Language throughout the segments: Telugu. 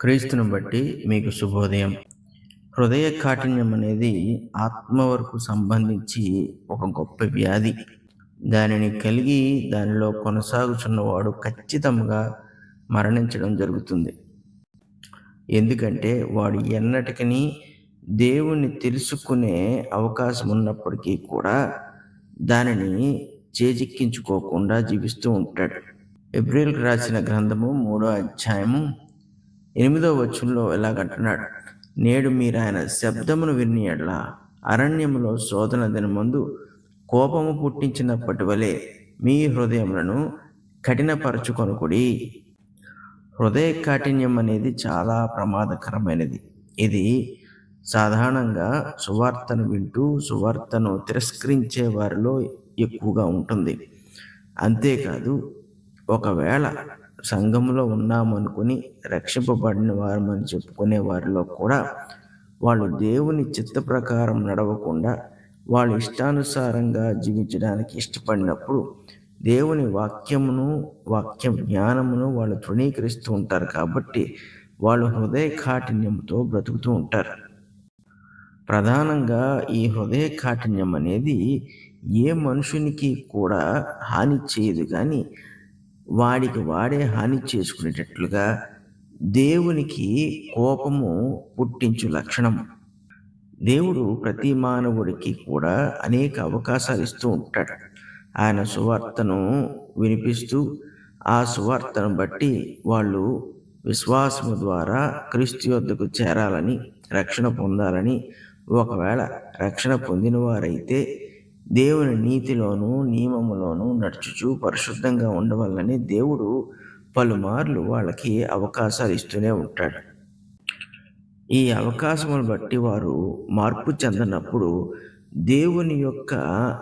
క్రీస్తును బట్టి మీకు శుభోదయం. హృదయ కాఠిన్యం అనేది ఆత్మ వరకు సంబంధించి ఒక గొప్ప వ్యాధి. దానిని కలిగి దానిలో కొనసాగుచున్నవాడు ఖచ్చితంగా మరణించడం జరుగుతుంది. ఎందుకంటే వాడు ఎన్నటికీ దేవుణ్ణి తెలుసుకునే అవకాశం ఉన్నప్పటికీ కూడా దానిని చేజిక్కించుకోకుండా జీవిస్తూ ఉంటాడు. ఏప్రిల్కి రాసిన గ్రంథము మూడో అధ్యాయము ఎనిమిదో వచనంలో ఎలాగంటున్నాడు? నేడు మీరు ఆయన శబ్దమును విని ఎడ్ల అరణ్యములో శోధన దినమందు కోపము పుట్టించినప్పటి వలె మీ హృదయములను కఠినపరచుకొనుకుడి హృదయ కాఠిన్యం అనేది చాలా ప్రమాదకరమైనది. ఇది సాధారణంగా సువార్తను వింటూ సువార్తను తిరస్కరించే వారిలో ఎక్కువగా ఉంటుంది. అంతేకాదు ఒకవేళ సంఘంలో ఉన్నామనుకుని రక్షింపబడిన వారమని చెప్పుకునే వారిలో కూడా వాళ్ళు దేవుని చిత్త ప్రకారం నడవకుండా వాళ్ళ ఇష్టానుసారంగా జీవించడానికి ఇష్టపడినప్పుడు దేవుని వాక్యమును వాక్య జ్ఞానమును వాళ్ళు తృణీకరిస్తూ ఉంటారు కాబట్టి వాళ్ళు హృదయ కాఠిన్యంతో బ్రతుకుతూ ఉంటారు. ప్రధానంగా ఈ హృదయ కాఠిన్యం అనేది ఏ మనుషునికి కూడా హాని చేయదు కానీ వాడికి వాడే హాని చేసుకునేటట్లుగా దేవునికి కోపము పుట్టించు లక్షణం. దేవుడు ప్రతి మానవుడికి కూడా అనేక అవకాశాలు ఇస్తూ ఉంటాడు. ఆయన సువార్తను వినిపిస్తూ ఆ సువార్తను బట్టి వాళ్ళు విశ్వాసము ద్వారా క్రీస్తు యొద్దకు చేరాలని రక్షణ పొందాలని ఒకవేళ రక్షణ పొందిన వారైతే దేవుని నీతిలోను నియమములోను నడుచుచు పరిశుద్ధంగా ఉండవాలని దేవుడు పలుమార్లు వాళ్ళకి అవకాశాలు ఇస్తూనే ఉంటాడు. ఈ అవకాశమును బట్టి వారు మార్పు చెందనప్పుడు దేవుని యొక్క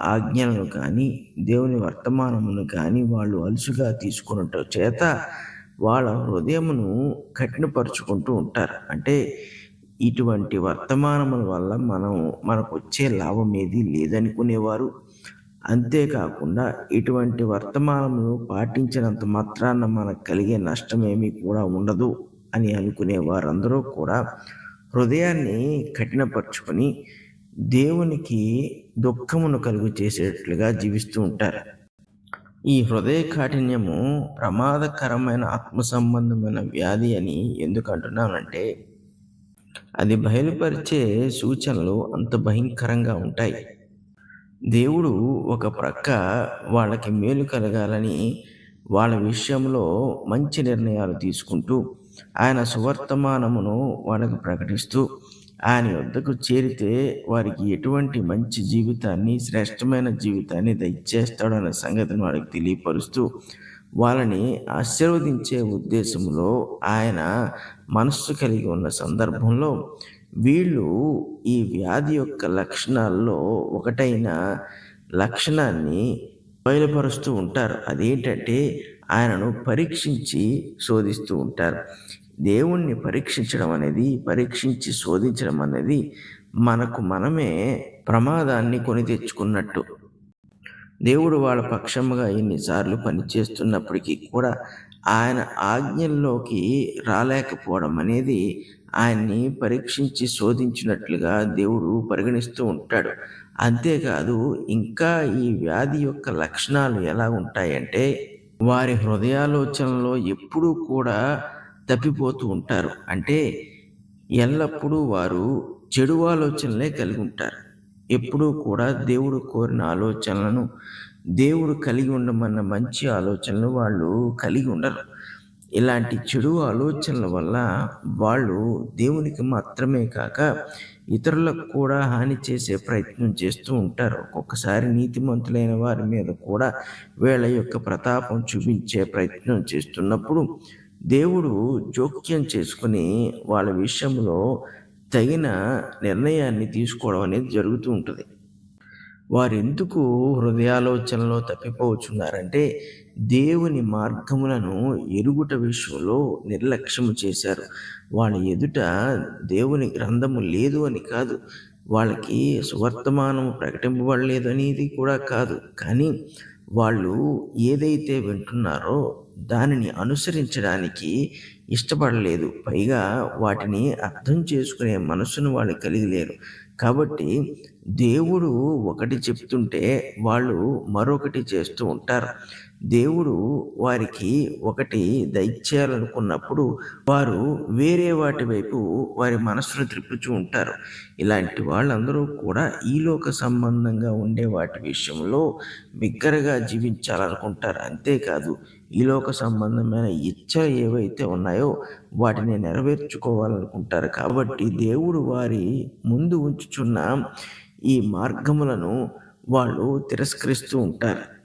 ఆజ్ఞలను కానీ దేవుని వర్తమానమును కానీ వాళ్ళు అలుసుగా తీసుకున్నట్టు చేత వాళ్ళ హృదయమును కఠినపరుచుకుంటూ ఉంటారు. అంటే ఇటువంటి వర్తమానముల వల్ల మనం మనకు వచ్చే లాభం ఏది లేదనుకునేవారు. అంతేకాకుండా ఇటువంటి వర్తమానమును పాటించినంత మాత్రాన మనకు కలిగే నష్టమేమీ కూడా ఉండదు అని అనుకునే వారందరూ కూడా హృదయాన్ని కఠినపరుచుకొని దేవునికి దుఃఖమును కలుగు చేసేట్లుగా జీవిస్తూ ఉంటారు. ఈ హృదయ కాఠిన్యము ప్రమాదకరమైన ఆత్మ సంబంధమైన వ్యాధి అని ఎందుకు అంటున్నానంటే అది బయలుపరిచే సూచనలు అంత భయంకరంగా ఉంటాయి. దేవుడు ఒక ప్రక్క వాళ్ళకి మేలు కలగాలని వాళ్ళ విషయంలో మంచి నిర్ణయాలు తీసుకుంటూ ఆయన సువర్తమానమును వాళ్ళకు ప్రకటిస్తూ ఆయన వద్దకు చేరితే వారికి ఎటువంటి మంచి జీవితాన్ని శ్రేష్టమైన జీవితాన్ని దయచేస్తాడన్న సంగతిని వాళ్ళకి తెలియపరుస్తూ వాళ్ళని ఆశీర్వదించే ఉద్దేశంలో ఆయన మనస్సు కలిగి ఉన్న సందర్భంలో వీళ్ళు ఈ వ్యాధి యొక్క లక్షణాల్లో ఒకటైన లక్షణాన్ని బయలుపరుస్తూ ఉంటారు. అదేంటంటే ఆయనను పరీక్షించి శోధిస్తూ ఉంటారు. దేవుణ్ణి పరీక్షించడం అనేది పరీక్షించి శోధించడం అనేది మనకు మనమే ప్రమాదాన్ని కొని తెచ్చుకున్నట్టు. దేవుడు వాళ్ళ పక్షముగా ఎన్నిసార్లు పనిచేస్తున్నప్పటికీ కూడా ఆయన ఆజ్ఞల్లోకి రాలేకపోవడం అనేది ఆయన్ని పరీక్షించి శోధించినట్లుగా దేవుడు పరిగణిస్తూ ఉంటాడు. అంతేకాదు ఇంకా ఈ వ్యాధి యొక్క లక్షణాలు ఎలా ఉంటాయంటే వారి హృదయాలోచనలో ఎప్పుడూ కూడా తప్పిపోతూ ఉంటారు. అంటే ఎల్లప్పుడూ వారు చెడు ఆలోచనలే కలిగి ఉంటారు. ఎప్పుడూ కూడా దేవుడు కోరిన ఆలోచనలను దేవుడు కలిగి ఉండమన్న మంచి ఆలోచనలు వాళ్ళు కలిగి ఉండరు. ఇలాంటి చెడు ఆలోచనల వల్ల వాళ్ళు దేవునికి మాత్రమే కాక ఇతరులకు కూడా హాని చేసే ప్రయత్నం చేస్తూ ఉంటారు. ఒక్కొక్కసారి నీతిమంతులైన వారి మీద కూడా వీళ్ళ యొక్క ప్రతాపం చూపించే ప్రయత్నం చేస్తున్నప్పుడు దేవుడు జోక్యం చేసుకుని వాళ్ళ విషయంలో తగిన నిర్ణయాన్ని తీసుకోవడం అనేది జరుగుతూ ఉంటుంది. వారు ఎందుకు హృదయాలోచనలో తప్పిపోవచ్చున్నారంటే దేవుని మార్గములను ఎరుగుట విషయంలో నిర్లక్ష్యము చేశారు. వాళ్ళ ఎదుట దేవుని గ్రంథము లేదు అని కాదు. వాళ్ళకి సువర్తమానం ప్రకటింపబడలేదు అనేది కూడా కాదు. కానీ వాళ్ళు ఏదైతే వింటున్నారో దానిని అనుసరించడానికి ఇష్టపడలేదు. పైగా వాటిని అర్థం చేసుకునే మనసును వాళ్ళు కలిగి లేరు. కాబట్టి దేవుడు ఒకటి చెప్తుంటే వాళ్ళు మరొకటి చేస్తూ ఉంటారు. దేవుడు వారికి ఒకటి దయచేయాలనుకున్నప్పుడు వారు వేరే వాటి వైపు వారి మనస్సును త్రిప్పుచూ ఉంటారు. ఇలాంటి వాళ్ళందరూ కూడా ఈలోక సంబంధంగా ఉండే వాటి విషయంలో బిగ్గరగా జీవించాలనుకుంటారు. అంతేకాదు ఈలోక సంబంధమైన ఇచ్చలు ఏవైతే ఉన్నాయో వాటిని నెరవేర్చుకోవాలనుకుంటారు. కాబట్టి దేవుడు వారి ముందు ఉంచుచున్న ఈ మార్గములను వాళ్ళు తిరస్కరిస్తూ ఉంటారు.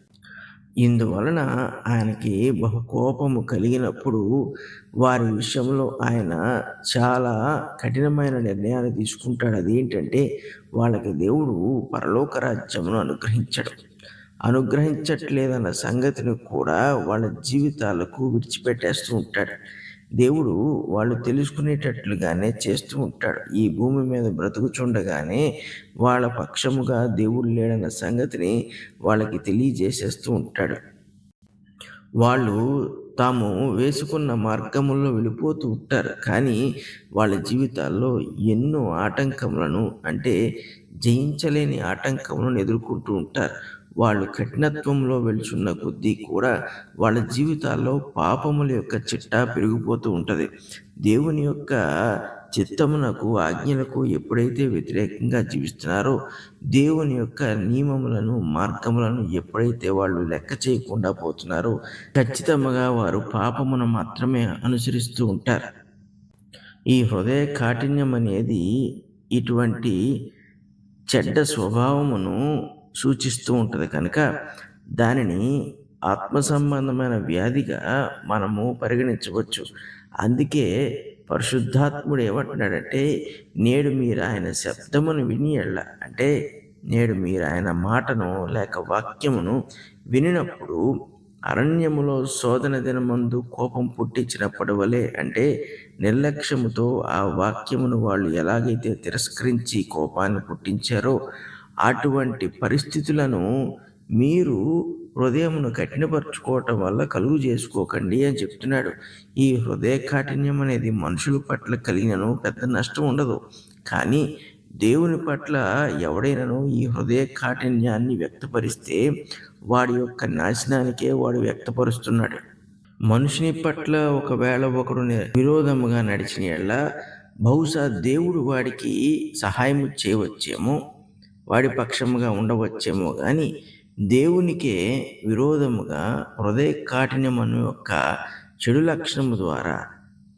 ఇందువలన ఆయనకి బహు కోపము కలిగినప్పుడు వారి విషయంలో ఆయన చాలా కఠినమైన నిర్ణయాలు తీసుకుంటాడు. అదేంటంటే వాళ్ళకి దేవుడు పరలోక రాజ్యమును అనుగ్రహించడం. అనుగ్రహించట్లేదన్న సంగతిని కూడా వాళ్ళ జీవితాలకు విడిచిపెట్టేస్తూ ఉంటాడు. దేవుడు వాళ్ళు తెలుసుకునేటట్లుగానే చేస్తూ ఉంటాడు. ఈ భూమి మీద బ్రతుకుచుండగానే వాళ్ళ పక్షముగా దేవుడు లేడన్న సంగతిని వాళ్ళకి తెలియజేసేస్తూ ఉంటాడు. వాళ్ళు తాము వేసుకున్న మార్గముల్లో వెళ్ళిపోతూ ఉంటారు. కానీ వాళ్ళ జీవితాల్లో ఎన్నో ఆటంకములను అంటే జయించలేని ఆటంకములను ఎదుర్కొంటూ ఉంటారు. వాళ్ళు కఠినత్వంలో వెళ్చున్న కొద్దీ కూడా వాళ్ళ జీవితాల్లో పాపముల యొక్క చిట్టా పెరిగిపోతూ ఉంటుంది. దేవుని యొక్క చిత్తమునకు ఆజ్ఞలకు ఎప్పుడైతే వ్యతిరేకంగా జీవిస్తున్నారో దేవుని యొక్క నియమములను మార్గములను ఎప్పుడైతే వాళ్ళు లెక్క చేయకుండా పోతున్నారో ఖచ్చితంగా వారు పాపమును మాత్రమే అనుసరిస్తూ ఉంటారు. ఈ హృదయ కాఠిన్యం అనేది ఇటువంటి చెడ్డ స్వభావమును సూచిస్తూ ఉంటుంది కనుక దానిని ఆత్మ సంబంధమైన వ్యాధిగా మనము పరిగణించవచ్చు. అందుకే పరిశుద్ధాత్ముడు ఏమంటున్నాడంటే నేడు మీరు ఆయన శబ్దమును విని ఎళ్ళ. అంటే నేడు మీరు ఆయన మాటను లేక వాక్యమును వినినప్పుడు అరణ్యములో శోధన దినమందు కోపం పుట్టించినప్పటి వలె అంటే నిర్లక్ష్యముతో ఆ వాక్యమును వాళ్ళు ఎలాగైతే తిరస్కరించి కోపాన్ని పుట్టించారో అటువంటి పరిస్థితులను మీరు హృదయమును కఠినపరుచుకోవటం వల్ల కలుగు చేసుకోకండి అని చెప్తున్నాడు. ఈ హృదయ కాఠిన్యం అనేది మనుషుల పట్ల కలిగినను పెద్ద నష్టం ఉండదు. కానీ దేవుని పట్ల ఎవడైనాను ఈ హృదయ కాఠిన్యాన్ని వ్యక్తపరిస్తే వాడి యొక్క నాశనానికే వాడు వ్యక్తపరుస్తున్నాడు. మనుషుని పట్ల ఒకవేళ ఒకడు విరోధముగా నడిచిన బహుశా దేవుడు వాడికి సహాయం చేయవచ్చేమో. వాడి పక్షముగా ఉండవచ్చేమో. కానీ దేవునికే విరోధముగా హృదయ కాఠిన్యమను యొక్క చెడు లక్షణము ద్వారా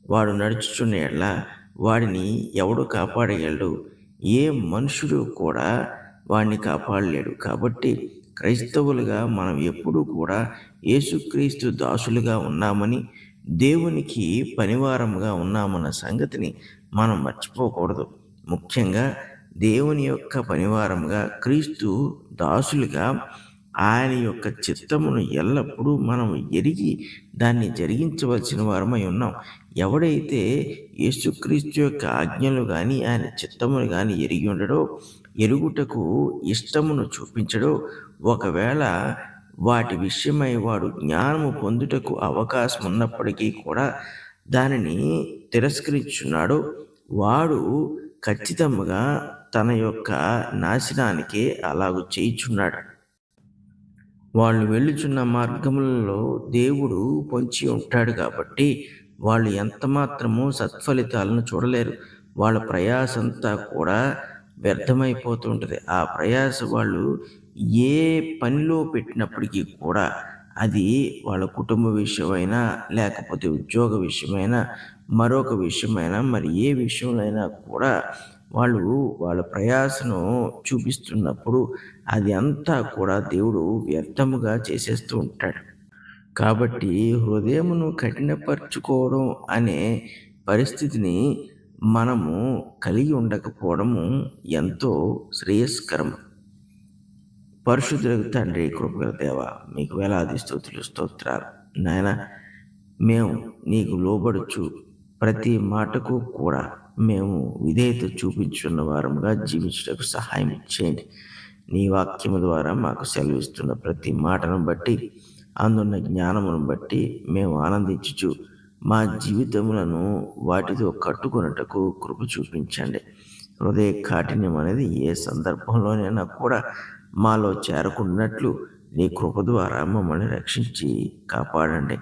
వాడు నడుచుచున్న వాడిని ఎవడు కాపాడగలడు? ఏ మనుషుడు కూడా వాడిని కాపాడలేడు. కాబట్టి క్రైస్తవులుగా మనం ఎప్పుడూ కూడా యేసుక్రీస్తు దాసులుగా ఉన్నామని దేవునికి పనివారముగా ఉన్నామన్న సంగతిని మనం మర్చిపోకూడదు. ముఖ్యంగా దేవుని యొక్క పనివారంగా క్రీస్తు దాసులుగా ఆయన యొక్క చిత్తమును ఎల్లప్పుడూ మనం ఎరిగి దాన్ని జరిగించవలసిన వారమై ఉన్నాం. ఎవడైతే యేసుక్రీస్తు యొక్క ఆజ్ఞలు కానీ ఆయన చిత్తమును కానీ ఎరిగి ఉండడో ఎరుగుటకు ఇష్టమును చూపించడో ఒకవేళ వాటి విషయమై వాడు జ్ఞానము పొందుటకు అవకాశం ఉన్నప్పటికీ కూడా దానిని తిరస్కరించున్నాడు వాడు ఖచ్చితంగా తన యొక్క నాశనానికి అలాగు చేయుచున్నాడు వాళ్ళు వెళ్ళుచున్న మార్గములలో దేవుడు పొంచి ఉంటాడు కాబట్టి వాళ్ళు ఎంత మాత్రము సత్ఫలితాలను చూడలేరు. వాళ్ళ ప్రయాసంతా కూడా వ్యర్థమైపోతుంటుంది. ఆ ప్రయాస వాళ్ళు ఏ పనిలో పెట్టినప్పటికీ కూడా అది వాళ్ళ కుటుంబ విషయమైనా లేకపోతే ఉద్యోగ విషయమైనా మరొక విషయమైనా మరి ఏ విషయంలో కూడా వాళ్ళు వాళ్ళ ప్రయాసను చూపిస్తున్నప్పుడు అది అంతా కూడా దేవుడు వ్యర్థముగా చేసేస్తూ ఉంటాడు. కాబట్టి హృదయమును కఠినపరుచుకోవడం అనే పరిస్థితిని మనము కలిగి ఉండకపోవడము ఎంతో శ్రేయస్కరం పరిశుద్ధులకు తండ్రి కృపగల దేవ మీకు వేలాది స్తోతులు స్తోత్రాలు. నాయన మేము నీకు లోబడుచు ప్రతి మాటకు కూడా మేము విధేయత చూపించున్న వారముగా జీవించటకు సహాయం చేయండి. నీ వాక్యము ద్వారా మాకు సెలవిస్తున్న ప్రతి మాటను బట్టి అందున్న జ్ఞానమును బట్టి మేము ఆనందించుచు మా జీవితములను వాటితో కట్టుకొనుటకు కృప చూపించండి. హృదయ కాఠిన్యం అనేది ఏ సందర్భంలోనైనా కూడా మాలో చేరకున్నట్లు నీ కృప ద్వారా మమ్మల్ని రక్షించి కాపాడండి.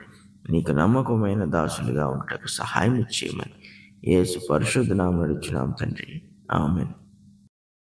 నీకు నమ్మకమైన దాసులుగా ఉండటకు సహాయం చేయమని. యేసు పరిశుద్ధ నామం తండ్రి. ఆమెను.